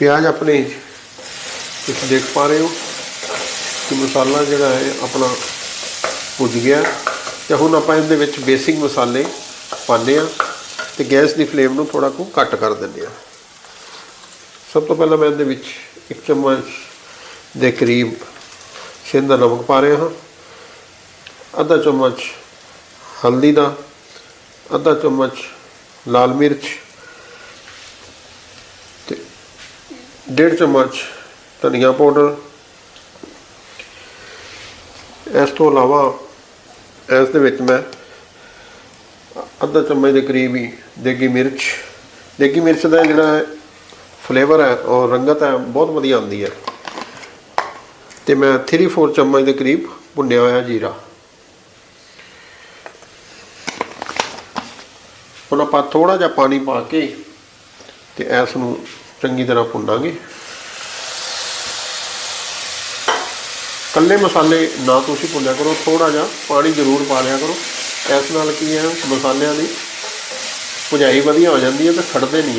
ਪਿਆਜ਼ ਆਪਣੇ ਤੁਸੀਂ ਦੇਖ ਪਾ ਰਹੇ ਹੋ ਕਿ ਮਸਾਲਾ ਜਿਹੜਾ ਹੈ ਆਪਣਾ ਭੁੱਜ ਗਿਆ। ਤੇ ਹੁਣ ਆਪਾਂ ਇਹਦੇ ਵਿੱਚ ਬੇਸਿਕ ਮਸਾਲੇ ਪਾਉਂਦੇ ਆ ਤੇ ਗੈਸ ਦੀ ਫਲੇਮ ਨੂੰ ਥੋੜਾ ਕੁ ਘੱਟ ਕਰ ਦਿੰਦੇ ਆ ਸਭ ਤੋਂ ਪਹਿਲਾਂ ਮੈਂ ਇਹਦੇ ਵਿੱਚ ਇੱਕ ਚਮਚ ਦੇ ਕਰੀਬ ਸਿੰਧਾ ਨਮਕ ਪਾ ਰਿਹਾ ਹਾਂ। ਅੱਧਾ ਚਮਚ ਹਲਦੀ ਦਾ, ਅੱਧਾ ਚਮਚ ਲਾਲ ਮਿਰਚ ਤੇ ਡੇਢ ਚਮਚ ਧਨੀਆ ਪਾਊਡਰ। ਇਸ ਤੋਂ ਇਲਾਵਾ ਇਸ ਦੇ ਵਿੱਚ ਮੈਂ ਅੱਧਾ ਚਮਚ ਦੇ ਕਰੀਬ ਹੀ ਦੇਗੀ ਮਿਰਚ। ਦੇਗੀ ਮਿਰਚ ਦਾ ਜਿਹੜਾ ਫਲੇਵਰ ਹੈ ਔਰ ਰੰਗਤ ਹੈ ਬਹੁਤ ਵਧੀਆ ਆਉਂਦੀ ਹੈ। ਤੇ ਮੈਂ 3-4 ਚਮਚ ਦੇ ਕਰੀਬ ਭੁੰਨਿਆ ਹੋਇਆ ਜੀਰਾ। ਹੁਣ ਆਪਾਂ ਥੋੜਾ ਜਿਹਾ ਪਾਣੀ ਪਾ ਕੇ ਤੇ ਇਸ ਨੂੰ ਚੰਗੀ ਤਰ੍ਹਾਂ ਭੁੰਨਾਂਗੇ। ਕੱਲੇ ਮਸਾਲੇ ਨਾ ਤੁਸੀਂ ਭੁੰਨਿਆ ਕਰੋ ਥੋੜਾ ਜਿਹਾ ਪਾਣੀ ਜ਼ਰੂਰ ਪਾ ਲਿਆ ਕਰੋ। ਇਸ ਨਾਲ ਕੀ ਹੈ, ਮਸਾਲਿਆਂ ਦੀ ਭੁਜਾਈ ਵਧੀਆ ਹੋ ਜਾਂਦੀ ਹੈ ਤੇ ਖੜਦੇ ਨਹੀਂ।